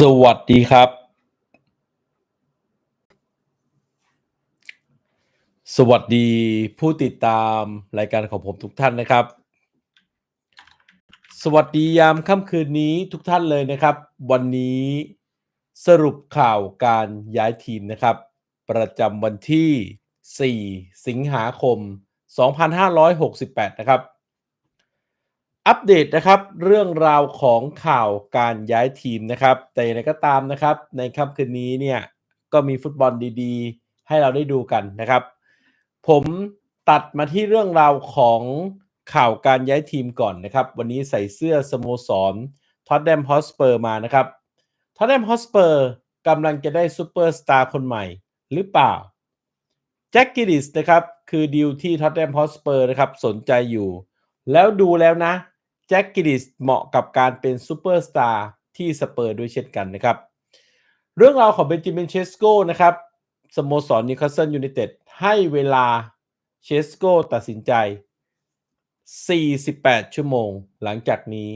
สวัสดีครับ สวัสดีผู้ติดตามรายการของผมทุกท่านนะครับ สวัสดียามค่ำคืนนี้ทุกท่านเลยนะครับ วันนี้สรุปข่าวการย้ายทีมนะครับ ประจำวันที่ 4 สิงหาคม 2568 นะครับ อัปเดตนะครับเรื่องราวของข่าวการย้ายทีมนะครับ แต่อย่างไรก็ตามนะครับ ในค่ำคืนนี้เนี่ยก็มีฟุตบอลดีๆ ให้เราได้ดูกันนะครับ ผมตัดมาที่เรื่องราวของข่าวการย้ายทีมก่อนนะครับ วันนี้ใส่เสื้อสโมสรท็อตแนมฮอสเปอร์มานะครับท็อตแนมฮอสเปอร์กำลังจะได้ซูเปอร์สตาร์คนใหม่หรือเปล่าแจ็คกิดิสนะครับคือดีลที่ท็อตแนมฮอสเปอร์นะครับสนใจอยู่ แล้วดูแล้วนะ แจ็คกิดิสเหมาะกับการเป็นซูเปอร์สตาร์ที่สเปอร์ด้วยเช่นกันนะครับ เรื่องราวของเบนจิมินเชสโกนะครับสโมสรนิวคาสเซิลยูไนเต็ดให้เวลาเชสโกตัดสินใจ 48 ชั่วโมงหลังจากนี้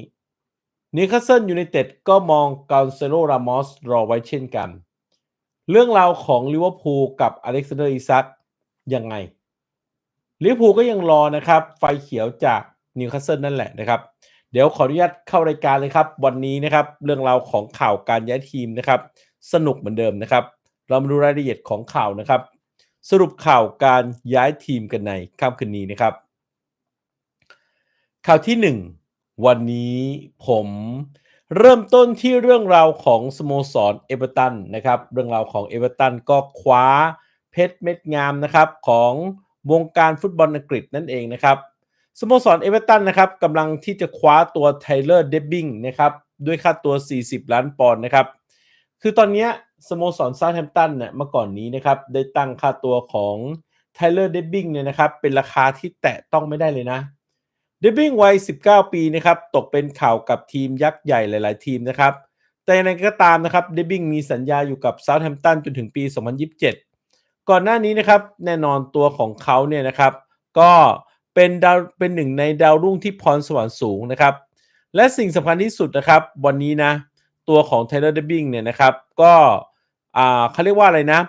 นิวคาสเซิลยูไนเต็ดก็มองกาเซโลรามอสรอไว้เช่นกัน เรื่องราวของลิเวอร์พูลกับอเล็กซานเดอร์อิซักยังไงลิเวอร์พูลก็ยังรอนะครับ ไฟเขียวจาก นิวคาสเซิลนั่นแหละนะครับ เดี๋ยวขออนุญาตเข้ารายการเลยครับ วันนี้นะครับเรื่องราวของข่าวการย้ายทีมนะครับ สนุกเหมือนเดิมนะครับ เรามาดูรายละเอียดของข่าวนะครับ สรุปข่าวการย้ายทีมกันในค่ำคืนนี้นะครับ ข่าวที่ 1 วันนี้ผมเริ่มต้นที่เรื่องราวของสโมสรเอเวอร์ตันนะครับ เรื่องราวของเอเวอร์ตันก็คว้าเพชรเม็ดงามนะครับของวงการฟุตบอลอังกฤษนั่นเองนะครับ สโมสรเอเวอร์ตันนะครับกำลังที่จะคว้าตัวไทเลอร์เดบบิงนะครับด้วยค่าตัว 40 ล้านปอนด์นะครับ คือตอนนี้สโมสรซาแฮมตันเนี่ยเมื่อก่อนนี้นะครับได้ตั้งค่าตัวของไทเลอร์เดบบิงเนี่ยนะครับเป็นราคาที่แตะต้องไม่ได้เลยนะเดบบิงวัย 19 ปีนะครับตกเป็นข่าวกับทีมยักษ์ใหญ่หลาย ๆ ทีมนะครับแต่อย่างไรก็ตามนะครับเดบบิงมีสัญญาอยู่กับซาแฮมตันจนถึงปี 2027 ก่อนหน้านี้นะครับแน่นอนตัวของเขาเนี่ยนะครับก็ เป็นดาวเป็นหนึ่งในดาวรุ่งที่พรสวรรค์สูงนะครับ และสิ่งสำคัญที่สุดนะครับ วันนี้นะ ตัวของไทเลอร์เดบิงเนี่ยนะครับ ก็อ่าเขาเรียกว่าอะไรนะ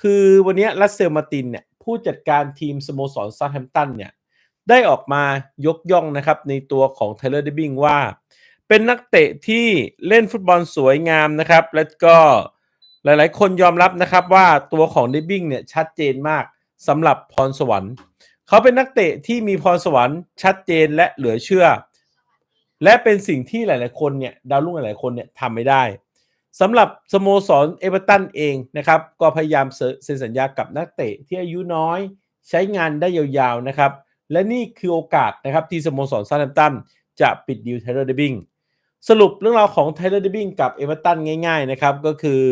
คือวันนี้รัสเซลมาตินเนี่ยผู้จัดการทีมสโมสรซาแฮมตันเนี่ย ได้ออกมายกย่องนะครับ ในตัวของไทเลอร์เดบิงว่า เป็นนักเตะที่เล่นฟุตบอลสวยงามนะครับ และก็หลายๆ คนยอมรับนะครับว่าตัวของเดบิงเนี่ยชัดเจนมากสำหรับพรสวรรค์ เขาเป็นนักเตะที่มีพรสวรรค์ชัดเจนและเหลือเชื่อ และเป็นสิ่งที่หลาย ๆ คนเนี่ยดาวรุ่งหลาย ๆ คนเนี่ยทำไม่ได้สำหรับสโมสรเอเวอร์ตันเองนะครับ ก็พยายามเซ็นสัญญากับนักเตะที่อายุน้อยใช้งานได้ยาวๆนะครับ และนี่คือโอกาสนะครับที่สโมสรซาแฮมตันจะปิดดีลไทเลอร์เดบิงสรุปเรื่องราวของไทเลอร์เดบิงกับเอเวอร์ตันง่าย ๆ นะครับ ก็คือ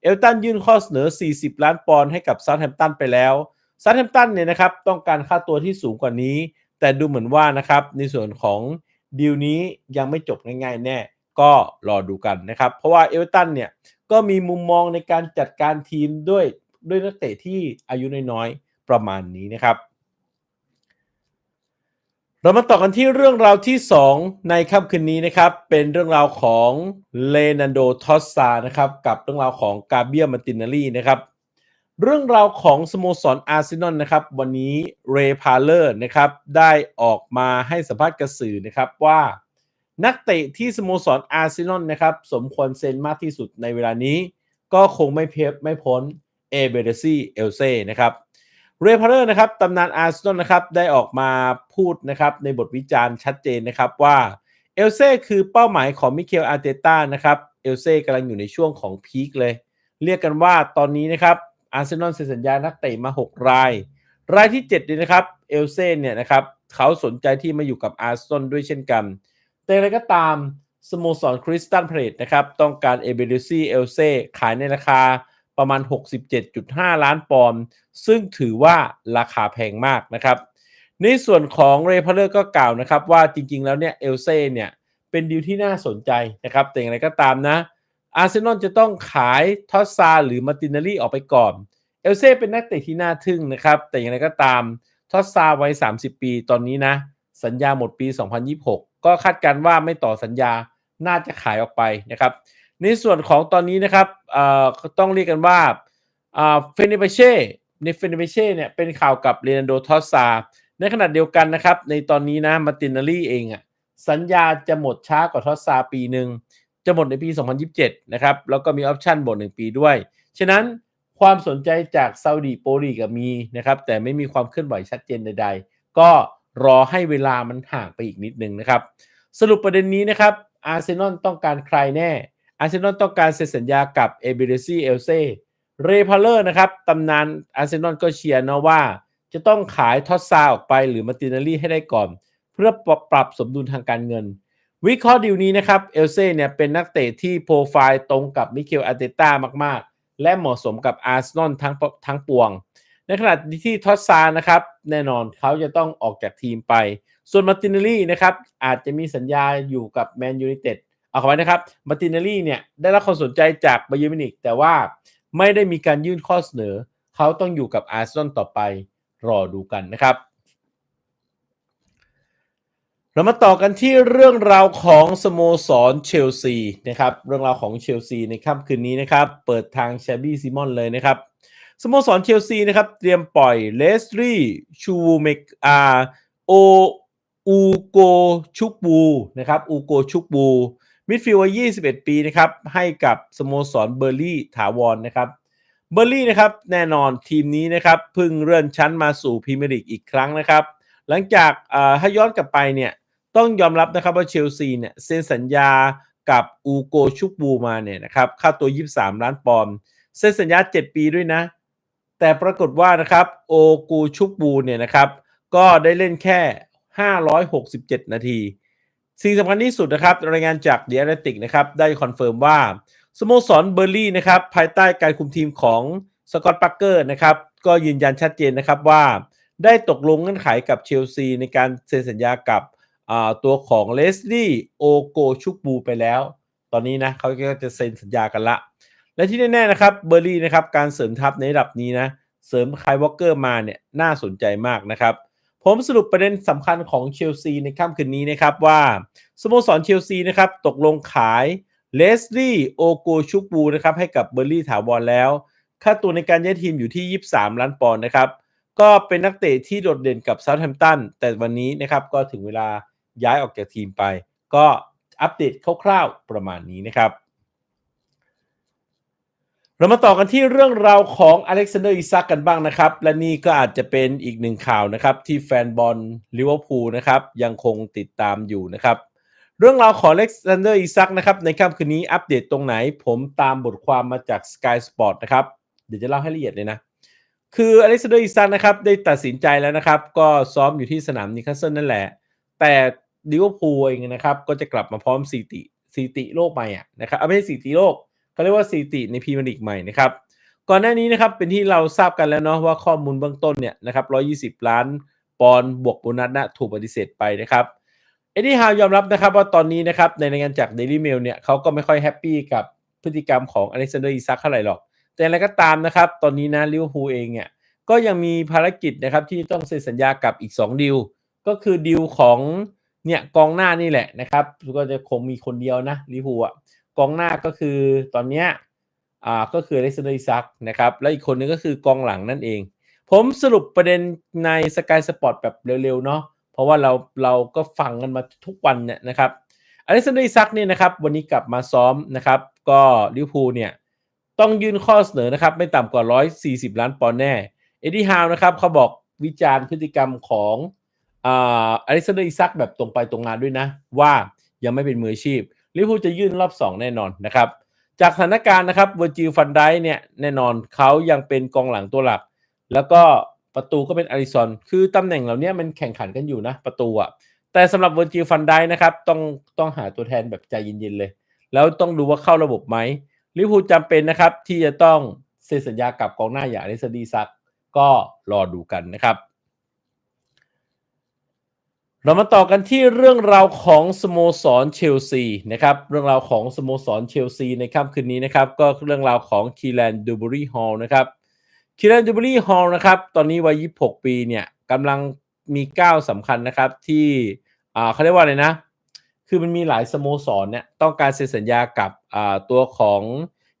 เอเวอร์ตันยื่นข้อเสนอ 40 ล้านปอนด์ให้กับซาแฮมตันไปแล้ว ซาแฮมตันเนี่ยนะครับต้องการค่าตัวที่สูงกว่านี้ แต่ดูเหมือนว่านะครับในส่วนของดีลนี้ยังไม่จบง่ายๆ แน่ ก็รอดูกันนะครับ เพราะว่าเอเวอร์ตันเนี่ยก็มีมุมมองในการจัดการทีมด้วยด้วยนักเตะที่อายุน้อยๆ ประมาณนี้นะครับ เรามาต่อกันที่เรื่องราวที่ 2 ในค่ำคืนนี้นะครับ เป็นเรื่องราวของเลนันโดทอสซานะครับ กับเรื่องราวของกาเบียมาตินารีนะครับ เรื่องราวของสโมสรอาร์เซนอลนะครับ วันนี้เรย์พาเลอร์นะครับได้ออกมาให้สัมภาษณ์กระสือนะครับว่า นักเตะที่สโมสรอาร์เซนอลนะครับ สมควรเซ็นมากที่สุดในเวลานี้ ก็คงไม่เพียบไม่พ้นเอเบเดซี่เอลเซ่นะครับเรย์พาเลอร์นะครับตำนานอาร์เซนอลนะครับได้ออกมาพูดนะครับในบทวิจารณ์ชัดเจนนะครับว่าเอลเซ่คือเป้าหมายของมิเคลอาร์เตต้านะครับเอลเซ่กำลังอยู่ในช่วงของพีคเลย เรียกกันว่าตอนนี้นะครับ อาร์เซนอลเซ็นสัญญานักเตะมา 6 ราย รายที่7เนี่ยนะครับเอลเซ่เนี่ยนะครับเขาสนใจที่มาอยู่กับอาร์เซนอลด้วยเช่นกัน แต่อะไรก็ตามสโมสรคริสตันเพลตนะครับต้องการเอเบริซี่เอลเซ่ขายในราคาประมาณ 67.5 ล้านปอนด์ซึ่งถือว่าราคาแพงมากนะครับในส่วนของเรย์พาเลอร์ก็กล่าวนะครับว่าจริงๆแล้วเนี่ยเอลเซ่เนี่ยเป็นดีลที่น่าสนใจนะครับแต่อย่างไรก็ตามนะ อาร์เซนอลจะต้องขายทอสซาหรือมาตินารีออกไปก่อน เอลเซ่เป็นนักเตะที่น่าทึ่งนะครับ แต่อย่างไรก็ตามทอสซาวัย 30 ปีตอนนี้นะ สัญญาหมดปี 2026 ก็คาดการว่าไม่ต่อสัญญาน่าจะขายออกไปนะครับ ในส่วนของตอนนี้นะครับต้องเรียกกันว่าเฟเนเบเช่ในเฟเนเบเช่เนี่ยเป็นข่าวกับเรนันโดทอสซาในขณะเดียวกันนะครับ ในตอนนี้นะมาตินารีเองอะสัญญาจะหมดช้ากว่าทอสซาปีหนึ่ง จะหมดในปี 2027 นะครับ แล้วก็มีออปชั่นบทหนึ่งปีด้วย ฉะนั้นความสนใจจากซาอุดีโปรลีก็มีนะครับ แต่ไม่มีความเคลื่อนไหวชัดเจนใดๆ ก็รอให้เวลามันห่างไปอีกนิดนึงนะครับ สรุปประเด็นนี้นะครับ อาร์เซนอลต้องการใครแน่ อาร์เซนอลต้องการเซ็นสัญญากับเอเบเรซีเอลเซ่ เรพาเลอร์นะครับตำนานอาร์เซนอลก็เชียร์นะว่า จะต้องขายทอสซาออกไปหรือมาตินารีให้ได้ก่อน เพื่อปรับสมดุลทางการเงิน วิเคราะห์ดีลนี้นะครับเอลเซ่เนี่ยเป็นนักเตะที่โปรไฟล์ตรงกับมิเคลอาร์เตต้ามากๆ และเหมาะสมกับอาร์เซนอลทั้งทั้งปวง ในขณะที่ทอสซานะครับ แน่นอนเขาจะต้องออกจากทีมไป ส่วนมาตินเนลลี่นะครับ อาจจะมีสัญญาอยู่กับแมนยูไนเต็ดเอาเข้าไว้นะครับมาตินเนลลี่เนี่ยได้รับความสนใจจากบาเยอร์มินิกแต่ว่าไม่ได้มีการยื่นข้อเสนอ เขาต้องอยู่กับอาร์เซนอลต่อไปรอดูกันนะครับ เรามาต่อกันที่เรื่องราวของสโมสรเชลซีนะครับ เรื่องราวของเชลซีในค่ำคืนนี้นะครับ เปิดทางแชบี้ซิมอนเลยนะครับสโมสรเชลซีนะครับ เตรียมปล่อยเลสลี่ชูเมกอาโออูโกชุกบูนะครับอูโกชุกบูมิดฟิลด์วัย21 ปีนะครับให้กับสโมสรเบอร์ลี่ถาวรนนะครับเบอร์ลี่นะครับแน่นอนทีมนี้นะครับเพิ่งเลื่อนชั้นมาสู่พรีเมียร์ลีกอีกครั้งนะครับ หลังจากถ้าย้อนกลับไปเนี่ย ต้องยอมรับนะครับว่าเชลซีเนี่ยเซ็นสัญญากับอูโกชุกบูมาเนี่ยนะครับค่าตัว 23 ล้านปอนด์เซ็นสัญญา 7 ปีด้วยนะ แต่ปรากฏว่านะครับโอกูชุกบูเนี่ยนะครับก็ได้เล่นแค่ 567 นาทีสิ่งสำคัญที่สุดนะครับรายงานจากเดียร์ติกนะครับได้คอนเฟิร์มว่าสโมสรเบอร์ลี่นะครับภายใต้การคุมทีมของสกอตต์ปักเกอร์นะครับก็ยืนยันชัดเจนนะครับว่า ได้ตกลงเงื่อนไขกับเชลซีในการเซ็นสัญญากับ ตัวของเลสลี่โอโกชุกบูไปแล้ว ตอนนี้นะเขาก็จะเซ็นสัญญากันละ และที่แน่ๆนะครับเบอร์ลี่นะครับการเสริมทัพในระดับนี้นะ เสริมคายวอลเกอร์มาเนี่ยน่าสนใจมากนะครับ ผมสรุปประเด็นสำคัญของเชลซีในค่ำคืนนี้นะครับว่าสโมสรเชลซีนะครับตกลงขายเลสลี่โอโกชุกบูนะครับให้กับเบอร์ลี่ถาวรแล้ว ค่าตัวในการย้ายทีมอยู่ที่ 23 ล้านปอนด์นะครับก็เป็นนักเตะที่โดดเด่นกับเซาท์แฮมป์ตันแต่วันนี้นะครับก็ถึงเวลา ย้ายออกจากทีมไป ก็อัปเดตคร่าวๆประมาณนี้นะครับ เรามาต่อกันที่เรื่องราวของอเล็กซานเดอร์อิซักกันบ้างนะครับ และนี่ก็อาจจะเป็นอีกหนึ่งข่าวนะครับ ที่แฟนบอลลิเวอร์พูลนะครับยังคงติดตามอยู่นะครับ เรื่องราวของอเล็กซานเดอร์อิซักนะครับในค่ำคืนนี้อัปเดตตรงไหน ผมตามบทความมาจาก Sky Sport นะครับเดี๋ยวจะเล่าให้ละเอียดเลยนะคืออเล็กซานเดอร์อิซักนะครับได้ตัดสินใจแล้วนะครับ ก็ซ้อมอยู่ที่สนามนิคาสเซิลนั่นแหละ แต่ ลิเวอร์พูลเองนะครับ ก็จะกลับมาพร้อมสถิติสถิติโลกใหม่อะนะครับไม่ใช่สถิติโลกเขาเรียกว่าสถิติในพรีเมียร์ลีกใหม่นะครับก่อนหน้านี้นะครับเป็นที่เราทราบกันแล้วเนาะว่าข้อมูลเบื้องต้นเนี่ยนะครับ120 ล้านปอนด์บวกโบนัสนะถูกปฏิเสธไปนะครับเอ็ดดี้ฮาวยอมรับนะครับว่าตอนนี้นะครับในรายงานจากเดลี่เมลเนี่ยเขาก็ไม่ค่อยแฮปปี้กับพฤติกรรมของอเล็กซานเดอร์อิซักเท่าไหร่หรอก แต่อะไรก็ตามนะครับตอนนี้นะลิเวอร์พูลเองเนี่ยก็ยังมีภารกิจนะครับที่ต้องเซ็นสัญญากับอีก 2ดีลก็คือดีลของ เนี่ยกองหน้านี่แหละนะครับก็จะคงมีคนเดียวนะลิฮูอะกองหน้าก็คือตอนเนี้ยอ่าก็คืออเล็กซานเดอร์อิซักนะครับแล้วอีกคนนึงก็คือกองหลังนั่นเอง ผมสรุปประเด็นในสกายสปอร์ตแบบเร็วๆเนาะเพราะว่าเราเราก็ฟังกันมาทุกวันเนี่ยนะครับอเล็กซานเดอร์ซักเนี่ยนะครับวันนี้กลับมาซ้อมนะครับก็ลิเวอร์พูเนี่ยต้องยื่นข้อเสนอนะครับไม่ต่ำกว่า 140 ล้านปอนด์แน่ เอ็ดดี้ฮาวนะครับเขาบอกวิจารณ์พฤติกรรมของ อเล็กซานเดอร์อิซักแบบตรงไปตรงมาด้วยนะ ว่ายังไม่เป็นมืออาชีพลิเวอร์พูลจะยื่นรอบ 2 แน่นอนนะครับ จากสถานการณ์นะครับเวอร์จิลฟันไดเนี่ยแน่นอนเขายังเป็นกองหลังตัวหลัก แล้วก็ประตูก็เป็นอาริซอนคือตำแหน่งเหล่านี้มันแข่งขันกันอยู่นะประตูอะแต่สำหรับเวอร์จิลฟันไดนะครับต้องต้องหาตัวแทนแบบใจเย็นๆเลย แล้วต้องดูว่าเข้าระบบไหมลิเวอร์พูลจำเป็นนะครับที่จะต้องเซ็นสัญญากับกองหน้าอย่างอเล็กซานเดอร์อิซักก็รอดูกันนะครับ เรามาต่อกันที่เรื่องราวของสโมสรเชลซีนะครับเรื่องราวของสโมสรเชลซีในค่ำคืนนี้นะครับก็เรื่องราวของคีแลนดูบรีฮอลนะครับคีแลนดูบรีฮอลนะครับตอนนี้วัย 26 ปีเนี่ยกำลังมีก้าวสำคัญนะครับที่อ่าเขาเรียกว่าอะไรนะ คือมันมีหลายสโมสรเนี่ยต้องการเซ็นสัญญากับอ่าตัวของ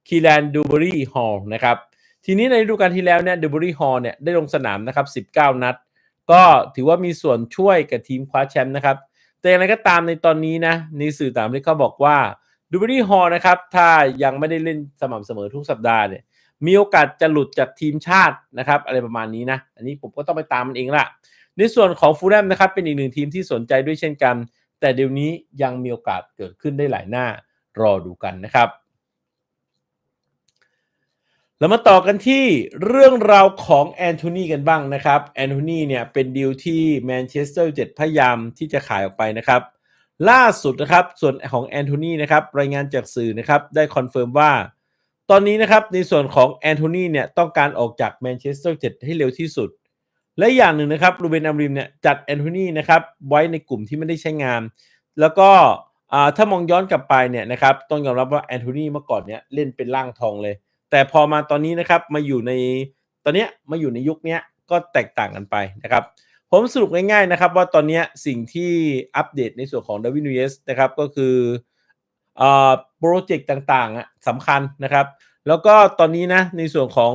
คีแลนดูเบอรี่ฮอลนะครับทีนี้ในฤดูกาลที่แล้วเนี่ยดูเบอรี่ฮอลเนี่ยได้ลงสนามนะครับ 19 นัด ก็ถือว่ามีส่วนช่วยกับทีมคว้าแชมป์นะครับ แต่อย่างไรก็ตามในตอนนี้นะในสื่อต่างประเทศเขาบอกว่าดูเบอรี่ฮอลนะครับ ถ้ายังไม่ได้เล่นสม่ำเสมอทุกสัปดาห์เนี่ยมีโอกาสจะหลุดจากทีมชาตินะครับ อะไรประมาณนี้นะ อันนี้ผมก็ต้องไปตามมันเองละในส่วนของฟูลแลมนะครับเป็นอีกหนึ่งทีมที่สนใจด้วยเช่นกัน แต่เดี๋ยวนี้ยังมีโอกาสเกิดขึ้นได้หลายหน้ารอดูกันนะครับ แล้วมาต่อกันที่เรื่องราวของแอนโทนีกันบ้างนะครับแอนโทนีเนี่ยเป็นดีลที่แมนเชสเตอร์เจ็ดพยายามที่จะขายออกไปนะครับ ล่าสุดนะครับส่วนของแอนโทนีนะครับรายงานจากสื่อนะครับได้คอนเฟิร์มว่า ตอนนี้นะครับในส่วนของแอนโทนีเนี่ยต้องการออกจากแมนเชสเตอร์เจ็ดให้เร็วที่สุด และอย่างหนึ่งนะครับรูเบนอัมริมเนี่ยจัดแอนโทนีนะครับไว้ในกลุ่มที่ไม่ได้ใช้งาน แล้วก็ถ้ามองย้อนกลับไปเนี่ยนะครับต้องยอมรับว่าแอนโทนีเมื่อก่อนเนี่ยเล่นเป็นร่างทองเลย แต่พอมาตอนนี้นะครับมาอยู่ในตอนเนี้ยมาอยู่ในยุคนี้ก็แตกต่างกันไปนะครับ ผมสรุปง่ายๆนะครับว่าตอนนี้สิ่งที่อัปเดตในส่วนของดาวินูเยสนะครับก็คืออ่าโปรเจกต์ต่างๆสำคัญนะครับ แล้วก็ตอนนี้นะในส่วนของ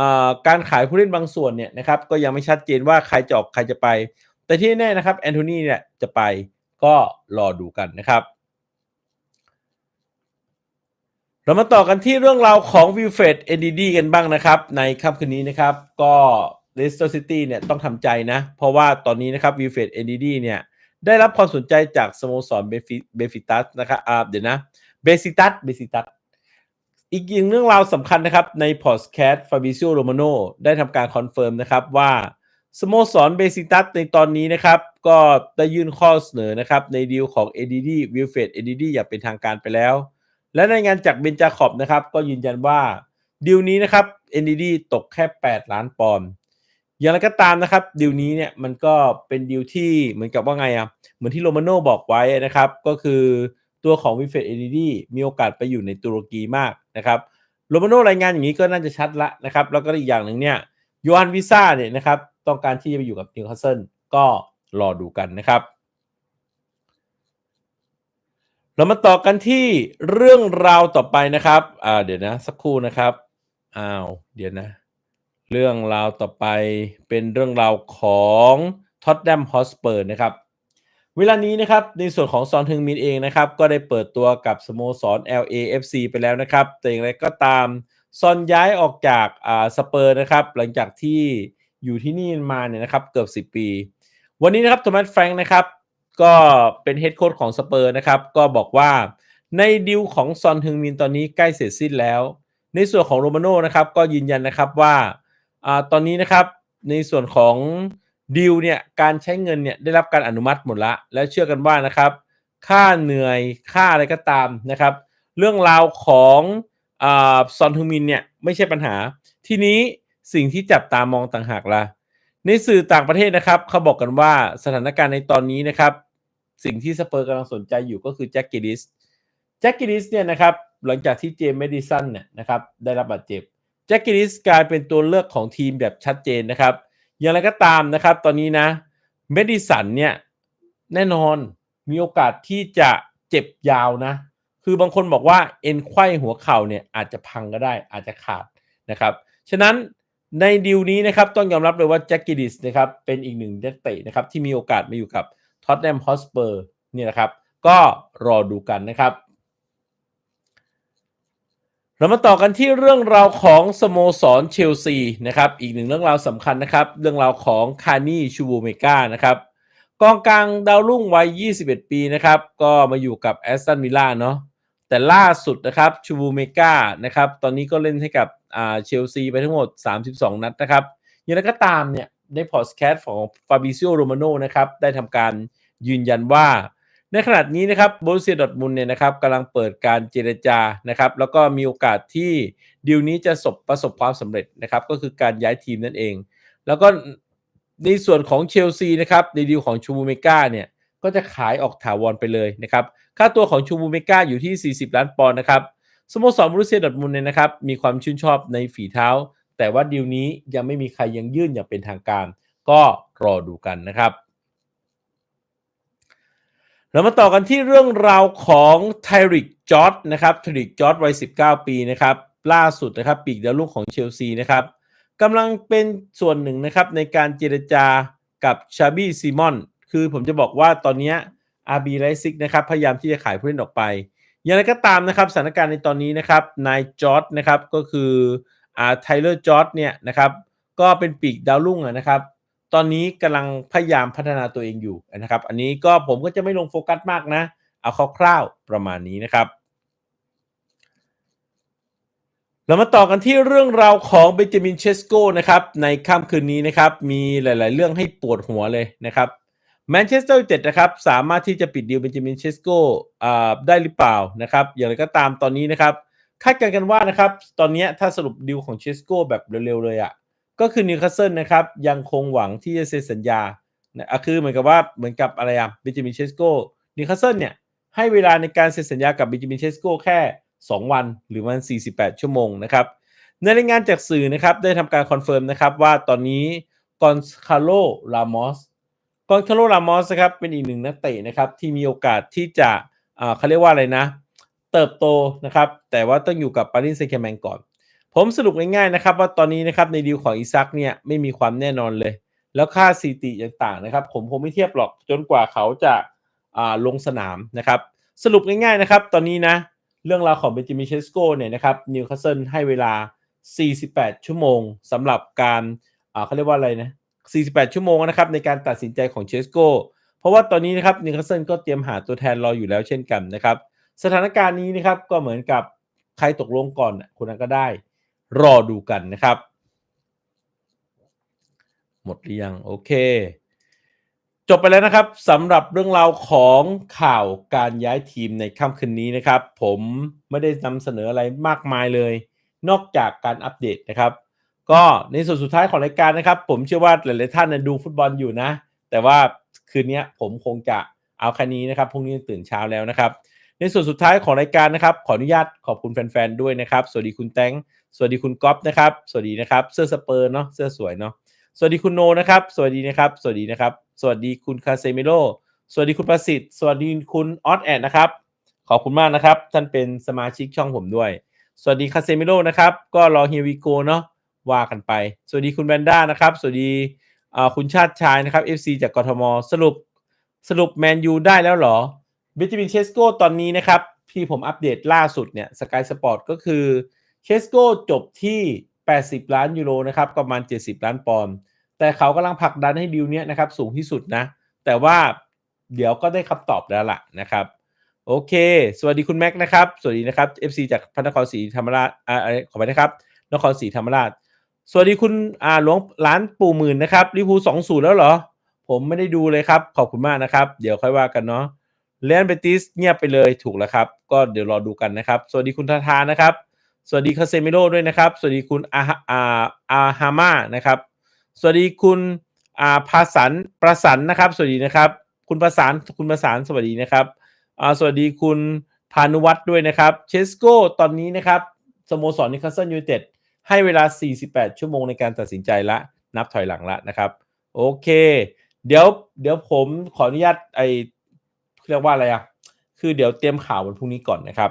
อการขายผู้เล่นบางส่วนเนี่ยนะครับก็ยังไม่ชัดเจนว่าใครจะออกใครจะไป แต่ที่แน่นะครับแอนโทนีเนี่ยจะไปก็รอดูกันนะครับ เรามาต่อกันที่เรื่องราวของวิลเฟดเอ็นดีกันบ้างนะครับ ในค่ำคืนนี้นะครับ ก็เลสเตอร์ซิตี้เนี่ยต้องทำใจนะ เพราะว่าตอนนี้นะครับวิลเฟดเอ็นดีเนี่ย ได้รับความสนใจจากสโมสรเบฟิเบฟิตัสนะครับอ่าเดี๋ยวนะเบซิตัสเบซิตัสอีกอย่างเรื่องราวสำคัญนะครับ ในพอดแคสต์ฟาบิซิโอโรมาโนได้ทำการคอนเฟิร์มนะครับว่าสโมสรเบซิตัสในตอนนี้นะครับ ก็ได้ยื่นข้อเสนอนะครับในดีลของ ADD วิลเฟด ADD อย่างเป็นทางการไปแล้ว และรายงานจากเบนจาขอบนะครับ ก็ยืนยันว่าดีลนี้นะครับ NDD ตกแค่ 8 ล้านปอนด์อย่างไรก็ตามนะครับดีลนี้เนี่ยมันก็เป็นดีลที่เหมือนกับว่าไงอะ่ะเหมือนที่โรมาโน่บอกไว้นะครับ ก็คือตัวของวิเฟตเอดีมีโอกาสไปอยู่ในตุรกีมากนะครับโรมาโน่รายงานอย่างนี้ก็น่าจะชัดละนะครับ แล้วก็อีกอย่างหนึ่งเนี่ยยูอันวิซ่าเนี่ยนะครับต้องการที่จะไปอยู่กับนิวคาสเซิลก็รอดูกันนะครับ เรามาต่อกันที่เรื่องราวต่อไปนะครับ อ่า เดี๋ยวนะ สักครู่นะครับ อ้าว เดี๋ยวนะ เรื่องราวต่อไปเป็นเรื่องราวของท็อตแนมฮอสเปอร์นะครับ เวลานี้นะครับ ในส่วนของซอนทึงมินเองนะครับ ก็ได้เปิดตัวกับสโมสร LAFC ไปแล้วนะครับ แต่อย่างไรก็ตาม ซอนย้ายออกจากอ่าสเปอร์นะครับ หลังจากที่อยู่ที่นี่มาเนี่ยนะครับ เกือบ 10 ปี วันนี้นะครับโทมัสแฟรงค์นะครับ ก็เป็นเฮดโค้ชของสเปอร์นะครับ ก็บอกว่าในดิวของซอนฮึงมินตอนนี้ใกล้เสร็จสิ้นแล้ว ในส่วนของโรมาโน่นะครับก็ยืนยันนะครับว่าอ่าตอนนี้นะครับในส่วนของดิวเนี่ยการใช้เงินเนี่ยได้รับการอนุมัติหมดละ และเชื่อกันว่านะครับ ค่าเหนื่อยค่าอะไรก็ตามนะครับ เรื่องราวของอซอนฮึงมินเนี่ยไม่ใช่ปัญหา ทีนี้สิ่งที่จับตามองต่างหากละในสื่อต่างประเทศนะครับเขาบอกกันว่าสถานการณ์ในตอนนี้นะครับ สิ่งที่สเปอร์กำลังสนใจอยู่ก็คือแจ็คกิลิสแจ็คกิลิสเนี่ยนะครับหลังจากที่เจมส์เมดิสันเนี่ยนะครับได้รับบาดเจ็บแจ็คกิลิสกลายเป็นตัวเลือกของทีมแบบชัดเจนนะครับ อย่างไรก็ตามนะครับ ตอนนี้นะเมดิสันเนี่ยแน่นอนมีโอกาสที่จะเจ็บยาวนะ คือบางคนบอกว่าเอ็นไขว้หัวเข่าเนี่ยอาจจะพังก็ได้อาจจะขาดนะครับ ฉะนั้นในดีลนี้นะครับต้องยอมรับเลยว่าแจ็คกิลิสนะครับเป็นอีกหนึ่งนักเตะนะครับที่มีโอกาสมาอยู่กับ ท็อตแนมฮอสเปอร์นี่นะครับ ก็รอดูกันนะครับ เรามาต่อกันที่เรื่องราวของสโมสรเชลซีนะครับ อีกหนึ่งเรื่องราวสำคัญนะครับ เรื่องราวของคานี่ชูบูเมกานะครับกองกลางดาวรุ่งวัย 21 ปีนะครับ ก็มาอยู่กับแอสตันวิลล่าเนาะแต่ล่าสุดนะครับชูบูเมกานะครับ ตอนนี้ก็เล่นให้กับอ่าเชลซีไปทั้งหมด 32 นัดนะครับอย่างไรก็ตามเนี่ย ในพอดแคสต์ของฟาบิซิโอโรมาโนนะครับได้ทำการยืนยันว่า ในขณะนี้นะครับโบรุเซียดอทมุนเนี่ยนะครับกำลังเปิดการเจรจานะครับ แล้วก็มีโอกาสที่ดีลนี้จะสบประสบความสำเร็จนะครับ ก็คือการย้ายทีมนั่นเอง แล้วก็ในส่วนของเชลซีนะครับในดีลของชูบูเมกาเนี่ยก็จะขายออกถาวรไปเลยนะครับ ค่าตัวของชูบูเมกาอยู่ที่ 40 ล้านปอนด์นะครับสโมสรบรูเซียดอทมุนเนี่ยนะครับมีความชื่นชอบในฝีเท้า แต่ว่าดีลนี้ยังไม่มีใครยังยื่นอย่างเป็นทางการ ก็รอดูกันนะครับเรามาต่อกันที่เรื่องราวของไทริกจอร์ดนะครับไทริกจอร์ดวัย 19 ปีนะครับล่าสุดนะครับปีกดาวรุ่งของเชลซีนะครับกำลังเป็นส่วนหนึ่งนะครับในการเจรจากับชาบี้ซีมอนคือผมจะบอกว่าตอนนี้อาร์บีไรซิกนะครับพยายามที่จะขายผู้เล่นออกไป อย่างไรก็ตามนะครับสถานการณ์ในตอนนี้นะครับนายจอร์ดนะครับก็คือ อ่าไทเลอร์จอร์ดเนี่ยนะครับก็เป็นปีกดาวรุ่งนะครับ ตอนนี้กำลังพยายามพัฒนาตัวเองอยู่นะครับ อันนี้ก็ผมก็จะไม่ลงโฟกัสมากนะ เอาคร่าวๆประมาณนี้นะครับ เรามาต่อกันที่เรื่องราวของเบนจามินเชสโกนะครับ ในค่ำคืนนี้นะครับ มีหลาย ๆ เรื่องให้ปวดหัวเลยนะครับแมนเชสเตอร์ยูไนเต็ดนะครับสามารถที่จะปิดดีลเบนจามินเชสโกได้หรือเปล่านะครับ อย่างไรก็ตามตอนนี้นะครับ คาดการณ์กันว่านะครับ ตอนนี้ถ้าสรุปดีลของเชสโก้แบบเร็วๆเลยอะ่ะ ก็คือนิวคาสเซิลนะครับ ยังคงหวังที่จะเซ็นสัญญานะอะคือเหมือนกับว่าเหมือนกับอะไรอะเบนจามินเชสโก้นิวคาสเซิลเนี่ย ให้เวลาในการเซ็นสัญญากับเบนจามินเชสโก้แค่ 2 วันหรือมัน 48 ชั่วโมงนะครับในรายงานจากสื่อนะครับได้ทำการคอนเฟิร์มนะครับว่าตอนนี้กอนคาโลรามอสกอนคาโลรามอสนะครับเป็นอีกหนึ่งนักเตะนะครับที่มีโอกาสที่จะอ่าเขาเรียกว่าอะไรนะ เติบโตนะครับ แต่ว่าต้องอยู่กับปารีสแซงแชร์แมงก่อน ผมสรุปง่ายๆนะครับ ว่าตอนนี้นะครับในดีลของอิซักเนี่ยไม่มีความแน่นอนเลย แล้วค่าสถิติต่างๆนะครับ ผมคงไม่เทียบหรอกจนกว่าเขาจะาลงสนามนะครับ สรุปง่ายๆนะครับ ตอนนี้นะเรื่องราวของเบนจามินเชสโกเนี่ยนะครับนิวคาสเซิลให้เวลา 48 ชั่วโมงสำหรับการเขาเรียกว่าอะไรนะ 48 ชั่วโมงนะครับในการตัดสินใจของเชสโกเพราะว่าตอนนี้นะครับนิวคาสเซิลก็เตรียมหาตัวแทนรออยู่แล้วเช่นกันนะครับ สถานการณ์นี้นะครับก็เหมือนกับใครตกลงก่อนคนนั้นก็ได้ รอดูกันนะครับ หมดหรือยังโอเค จบไปแล้วนะครับสำหรับเรื่องราวของข่าวการย้ายทีมในค่ำคืนนี้นะครับ ผมไม่ได้นำเสนออะไรมากมายเลย นอกจากการอัปเดตนะครับ ก็ในส่วนสุดท้ายของรายการนะครับ ผมเชื่อว่าหลายๆท่านดูฟุตบอลอยู่นะ แต่ว่าคืนนี้ผมคงจะเอาแค่นี้นะครับพรุ่งนี้ตื่นเช้าแล้วนะครับ ในส่วนสุดท้ายของรายการนะครับ ขออนุญาตขอบคุณแฟนๆด้วยนะครับ สวัสดีคุณแตงสวัสดีคุณก๊อฟนะครับ สวัสดีนะครับเสื้อสเปอร์เนาะเสื้อสวยเนาะสวัสดีคุณโนนะครับ สวัสดีนะครับ สวัสดีนะครับ สวัสดีคุณคาเซเมโลสวัสดีคุณประสิทธิ์ สวัสดีคุณออสแอดนะครับ ขอบคุณมากนะครับ ท่านเป็นสมาชิกช่องผมด้วย สวัสดีคาเซมิโลนะครับ ก็รอเฮียวีโกเนาะว่ากันไป สวัสดีคุณแบนด้านะครับ สวัสดีคุณชาติชายนะครับ FC จากกทม สรุปสรุปแมนยูได้แล้วหรอ วิตามินเชสโกตอนนี้นะครับ ที่ผมอัปเดตล่าสุดเนี่ยสกายสปอร์ตก็คือเชสโกจบที่ 80 ล้านยูโรนะครับประมาณ 70 ล้านปอนด์แต่เขากำลังผลักดันให้ดีลเนี้ยนะครับสูงที่สุดนะ แต่ว่าเดี๋ยวก็ได้คำตอบแล้วล่ะนะครับโอเค สวัสดีคุณแม็กนะครับ สวัสดีนะครับ FC จากพระนครศรีธรรมราชอ่าขอไปนะครับ นครศรีธรรมราช สวัสดีคุณอ่าหลวงร้านปู่หมื่นนะครับลิพูสองศูนย์แล้วเหรอ ผมไม่ได้ดูเลยครับ ขอบคุณมากนะครับ เดี๋ยวค่อยว่ากันเนาะ เลนเบติสเงียบไปเลยถูกแล้วครับ ก็เดี๋ยวรอดูกันนะครับ สวัสดีคุณทาทานะครับ สวัสดีคาเซมิโลด้วยนะครับ สวัสดีคุณอาฮาอาอาฮาม่านะครับ สวัสดีคุณอาภาสันประสันนะครับ สวัสดีนะครับ คุณประสานคุณประสานสวัสดีนะครับอ่าสวัสดีคุณพานุวัตรด้วยนะครับ เชสโกตอนนี้นะครับสโมสรนิคาสเซิลยูไนเต็ดให้เวลา 48 ชั่วโมงในการตัดสินใจละ นับถอยหลังละนะครับ โอเค เดี๋ยวเดี๋ยวผมขออนุญาตไอ เรียกว่าอะไรอะคือเดี๋ยวเตรียมข่าววันพรุ่งนี้ก่อนนะครับ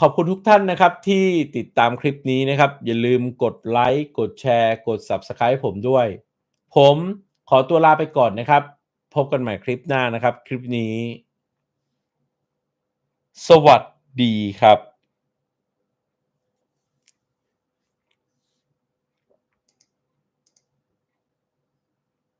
ขอบคุณทุกท่านนะครับที่ติดตามคลิปนี้นะครับ อย่าลืมกดไลค์กดแชร์ กด Subscribe ผมด้วย ผมขอตัวลาไปก่อนนะครับ พบกันใหม่คลิปหน้านะครับ คลิปนี้ สวัสดีครับ